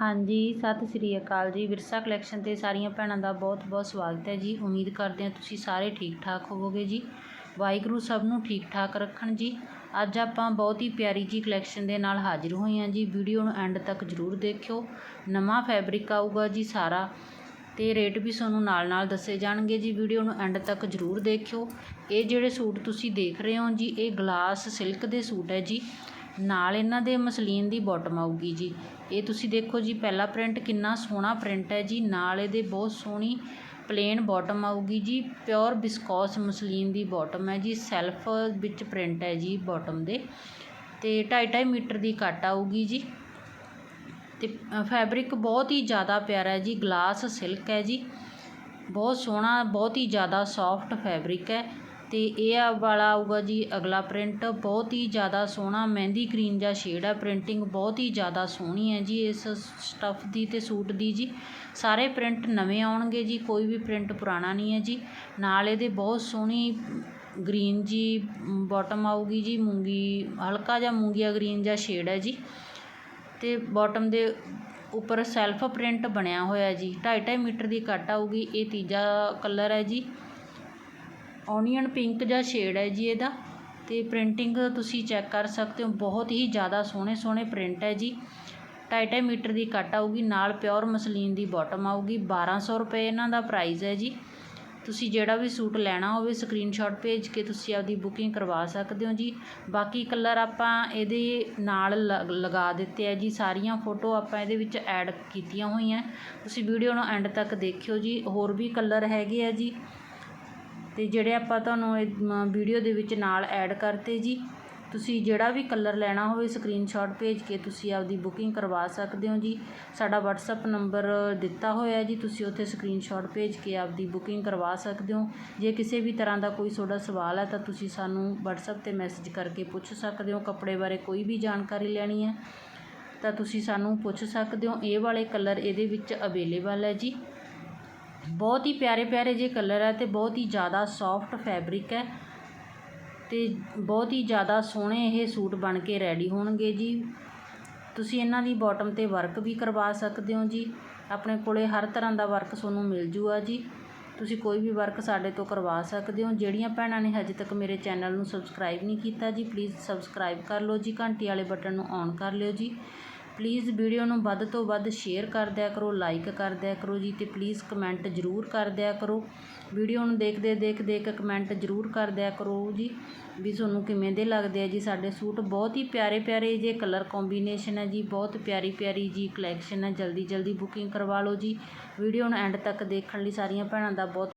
ਹਾਂਜੀ, ਸਤਿ ਸ੍ਰੀ ਅਕਾਲ ਜੀ। ਵਿਰਸਾ ਕਲੈਕਸ਼ਨ 'ਤੇ ਸਾਰੀਆਂ ਭੈਣਾਂ ਦਾ ਬਹੁਤ ਬਹੁਤ ਸਵਾਗਤ ਹੈ ਜੀ। ਉਮੀਦ ਕਰਦੇ ਹਾਂ ਤੁਸੀਂ ਸਾਰੇ ਠੀਕ ਠਾਕ ਹੋਵੋਗੇ ਜੀ। ਵਾਹਿਗੁਰੂ ਸਭ ਨੂੰ ਠੀਕ ਠਾਕ ਰੱਖਣ ਜੀ। ਅੱਜ ਆਪਾਂ ਬਹੁਤ ਹੀ ਪਿਆਰੀ ਜੀ ਕਲੈਕਸ਼ਨ ਦੇ ਨਾਲ ਹਾਜ਼ਰ ਹੋਏ ਹਾਂ ਜੀ। ਵੀਡੀਓ ਨੂੰ ਐਂਡ ਤੱਕ ਜ਼ਰੂਰ ਦੇਖਿਓ। ਨਵਾਂ ਫੈਬਰਿਕ ਆਊਗਾ ਜੀ ਸਾਰਾ ਤੇ ਰੇਟ ਵੀ ਤੁਹਾਨੂੰ ਨਾਲ ਨਾਲ ਦੱਸੇ ਜਾਣਗੇ ਜੀ। ਵੀਡੀਓ ਨੂੰ ਐਂਡ ਤੱਕ ਜ਼ਰੂਰ ਦੇਖਿਓ। ਇਹ ਜਿਹੜੇ ਸੂਟ ਤੁਸੀਂ ਦੇਖ ਰਹੇ ਹੋ ਜੀ, ਇਹ ਗਲਾਸ ਸਿਲਕ ਦੇ ਸੂਟ ਹੈ ਜੀ। ਨਾਲ ਇਹਨਾਂ ਦੇ ਮਸਲੀਨ ਦੀ ਬੋਟਮ ਆਊਗੀ ਜੀ। ਇਹ ਤੁਸੀਂ ਦੇਖੋ ਜੀ, ਪਹਿਲਾ ਪ੍ਰਿੰਟ ਕਿੰਨਾ ਸੋਹਣਾ ਪ੍ਰਿੰਟ ਹੈ ਜੀ। ਨਾਲ ਇਹਦੇ ਬਹੁਤ ਸੋਹਣੀ ਪਲੇਨ ਬਾਟਮ ਆਊਗੀ ਜੀ। ਪਿਓਰ ਬਿਸਕੋਸ ਮਸਲੀਨ ਦੀ ਬਾਟਮ ਹੈ ਜੀ। ਸੈਲਫ ਵਿੱਚ ਪ੍ਰਿੰਟ ਹੈ ਜੀ ਬਾਟਮ ਦੇ। ਤੇ 2.5 ਮੀਟਰ ਦੀ ਕੱਟ ਆਊਗੀ ਜੀ। ਤੇ ਫੈਬਰਿਕ ਬਹੁਤ ਹੀ ਜ਼ਿਆਦਾ ਪਿਆਰਾ ਹੈ ਜੀ। ਗਲਾਸ ਸਿਲਕ ਹੈ ਜੀ। ਬਹੁਤ ਸੋਹਣਾ, ਬਹੁਤ ਹੀ ਜ਼ਿਆਦਾ ਸੌਫਟ ਫੈਬਰਿਕ ਹੈ। ਅਤੇ ਇਹ ਵਾਲਾ ਆਊਗਾ ਜੀ ਅਗਲਾ ਪ੍ਰਿੰਟ ਬਹੁਤ ਹੀ ਜ਼ਿਆਦਾ ਸੋਹਣਾ, ਮਹਿੰਦੀ ਗ੍ਰੀਨ ਜਾਂ ਸ਼ੇਡ ਹੈ ਪ੍ਰਿੰਟਿੰਗ ਬਹੁਤ ਹੀ ਜ਼ਿਆਦਾ ਸੋਹਣੀ ਹੈ ਜੀ ਇਸ ਸਟੱਫ ਦੀ ਅਤੇ ਸੂਟ ਦੀ ਜੀ। ਸਾਰੇ ਪ੍ਰਿੰਟ ਨਵੇਂ ਆਉਣਗੇ ਜੀ, ਕੋਈ ਵੀ ਪ੍ਰਿੰਟ ਪੁਰਾਣਾ ਨਹੀਂ ਹੈ ਜੀ। ਨਾਲ ਇਹਦੇ ਬਹੁਤ ਸੋਹਣੀ ਗ੍ਰੀਨ ਜੀ ਬਾਟਮ ਆਊਗੀ ਜੀ, ਮੂੰਗੀ, ਹਲਕਾ ਜਿਹਾ ਮੂੰਗੀਆ ਗ੍ਰੀਨ ਜਾਂ ਸ਼ੇਡ ਹੈ ਜੀ। ਤੇ ਬਾਟਮ ਦੇ ਉੱਪਰ ਸੈਲਫ ਪ੍ਰਿੰਟ ਬਣਿਆ ਹੋਇਆ ਜੀ। 2.5 ਮੀਟਰ ਦੀ ਕੱਟ ਆਊਗੀ, ਇਹ ਤੀਜਾ ਕਲਰ ਹੈ ਜੀ। ਓਨੀਅਨ ਪਿੰਕ ਜਾਂ ਸ਼ੇਡ ਹੈ ਜੀ ਇਹਦਾ ਤੇ ਪ੍ਰਿੰਟਿੰਗ ਤੁਸੀਂ ਚੈੱਕ ਕਰ ਸਕਦੇ ਹੋ, ਬਹੁਤ ਹੀ ਜ਼ਿਆਦਾ ਸੋਹਣੇ ਸੋਹਣੇ ਪ੍ਰਿੰਟ ਹੈ ਜੀ। 2.5 ਮੀਟਰ ਦੀ ਕੱਟ ਆਊਗੀ, ਨਾਲ ਪਿਓਰ ਮਸਲੀਨ ਦੀ ਬਾਟਮ ਆਊਗੀ 1200 ਰੁਪਏ ਇਹਨਾਂ ਦਾ ਪ੍ਰਾਈਸ ਹੈ ਜੀ। ਤੁਸੀਂ ਜਿਹੜਾ ਵੀ ਸੂਟ ਲੈਣਾ ਹੋਵੇ ਸਕਰੀਨਸ਼ਾਟ ਭੇਜ ਕੇ ਤੁਸੀਂ ਆਪਦੀ ਬੁਕਿੰਗ ਕਰਵਾ ਸਕਦੇ ਹੋ ਜੀ। ਬਾਕੀ ਕਲਰ ਆਪਾਂ ਇਹਦੇ ਨਾਲ ਲਗਾ ਦਿੱਤੇ ਆ ਜੀ। ਸਾਰੀਆਂ ਫੋਟੋ ਆਪਾਂ ਇਹਦੇ ਵਿੱਚ ਐਡ ਕੀਤੀਆਂ ਹੋਈਆਂ। ਤੁਸੀਂ ਵੀਡੀਓ ਨੂੰ ਐਂਡ ਤੱਕ ਦੇਖਿਓ ਜੀ। ਹੋਰ ਵੀ ਕਲਰ ਹੈਗੇ ਆ ਜੀ। ਅਤੇ ਜਿਹੜੇ ਆਪਾਂ ਤੁਹਾਨੂੰ ਇਹ ਵੀਡੀਓ ਦੇ ਵਿੱਚ ਨਾਲ ਐਡ ਕਰਤੇ ਜੀ, ਤੁਸੀਂ ਜਿਹੜਾ ਵੀ ਕਲਰ ਲੈਣਾ ਹੋਵੇ ਸਕਰੀਨਸ਼ਾਟ ਭੇਜ ਕੇ ਤੁਸੀਂ ਆਪਦੀ ਬੁਕਿੰਗ ਕਰਵਾ ਸਕਦੇ ਹੋ ਜੀ। ਸਾਡਾ WhatsApp ਨੰਬਰ ਦਿੱਤਾ ਹੋਇਆ ਜੀ, ਤੁਸੀਂ ਉੱਥੇ ਸਕਰੀਨਸ਼ਾਟ ਭੇਜ ਕੇ ਆਪਦੀ ਬੁਕਿੰਗ ਕਰਵਾ ਸਕਦੇ ਹੋ। ਜੇ ਕਿਸੇ ਵੀ ਤਰ੍ਹਾਂ ਦਾ ਕੋਈ ਤੁਹਾਡਾ ਸਵਾਲ ਹੈ ਤਾਂ ਤੁਸੀਂ ਸਾਨੂੰ WhatsApp ਤੇ ਮੈਸੇਜ ਕਰਕੇ ਪੁੱਛ ਸਕਦੇ ਹੋ, ਕੱਪੜੇ ਬਾਰੇ ਕੋਈ ਵੀ ਜਾਣਕਾਰੀ ਲੈਣੀ ਹੈ, ਤਾਂ ਤੁਸੀਂ ਸਾਨੂੰ ਪੁੱਛ ਸਕਦੇ ਹੋ। ਇਹ ਵਾਲੇ ਕਲਰ ਇਹਦੇ ਵਿੱਚ ਅਵੇਲੇਬਲ ਹੈ ਜੀ। ਬਹੁਤ ਹੀ ਪਿਆਰੇ ਪਿਆਰੇ ਜੇ ਕਲਰ ਹੈ ਅਤੇ ਬਹੁਤ ਹੀ ਜ਼ਿਆਦਾ ਸੋਫਟ ਫੈਬਰਿਕ ਹੈ ਅਤੇ ਬਹੁਤ ਹੀ ਜ਼ਿਆਦਾ ਸੋਹਣੇ ਇਹ ਸੂਟ ਬਣ ਕੇ ਰੈਡੀ ਹੋਣਗੇ ਜੀ। ਤੁਸੀਂ ਇਹਨਾਂ ਦੀ ਬਾਟਮ ਤੇ ਵਰਕ ਵੀ ਕਰਵਾ ਸਕਦੇ ਹੋ ਜੀ। ਆਪਣੇ ਕੋਲੇ ਹਰ ਤਰ੍ਹਾਂ ਦਾ ਵਰਕ ਤੁਹਾਨੂੰ ਮਿਲ ਜੂਗਾ ਜੀ। ਤੁਸੀਂ ਕੋਈ ਵੀ ਵਰਕ ਸਾਡੇ ਤੋਂ ਕਰਵਾ ਸਕਦੇ ਹੋ। ਜਿਹੜੀਆਂ ਭੈਣਾਂ ਨੇ ਹਜੇ ਤੱਕ ਮੇਰੇ ਚੈਨਲ ਨੂੰ ਸਬਸਕ੍ਰਾਈਬ ਨਹੀਂ ਕੀਤਾ ਜੀ ਪਲੀਜ਼ ਸਬਸਕ੍ਰਾਈਬ ਕਰ ਲਓ ਜੀ। ਘੰਟੀ ਵਾਲੇ ਬਟਨ ਨੂੰ ਔਨ ਕਰ ਲਿਓ ਜੀ। ਪਲੀਜ਼ ਵੀਡੀਓ ਨੂੰ ਵੱਧ ਤੋਂ ਵੱਧ ਸ਼ੇਅਰ ਕਰ ਦਿਆ ਕਰੋ ਲਾਈਕ ਕਰ ਦਿਆ ਕਰੋ ਜੀ ਤੇ ਪਲੀਜ਼ ਕਮੈਂਟ ਜ਼ਰੂਰ ਕਰ ਦਿਆ ਕਰੋ। ਵੀਡੀਓ ਨੂੰ ਦੇਖਦੇ ਦੇਖਦੇ ਇੱਕ ਕਮੈਂਟ ਜ਼ਰੂਰ ਕਰ ਦਿਆ ਕਰੋ ਜੀ ਵੀ ਤੁਹਾਨੂੰ ਕਿਵੇਂ ਦੇ ਲੱਗਦੇ ਆ ਜੀ ਸਾਡੇ ਸੂਟ। ਬਹੁਤ ਹੀ ਪਿਆਰੇ ਪਿਆਰੇ ਜੇ ਕਲਰ ਕੰਬੀਨੇਸ਼ਨ ਹੈ ਜੀ, ਬਹੁਤ ਪਿਆਰੀ ਪਿਆਰੀ ਜੀ ਕਲੈਕਸ਼ਨ ਹੈ ਜਲਦੀ ਜਲਦੀ ਬੁਕਿੰਗ ਕਰਵਾ ਲਓ ਜੀ। ਵੀਡੀਓ ਨੂੰ ਐਂਡ ਤੱਕ ਦੇਖਣ ਲਈ ਸਾਰੀਆਂ ਭੈਣਾਂ ਦਾ ਬਹੁਤ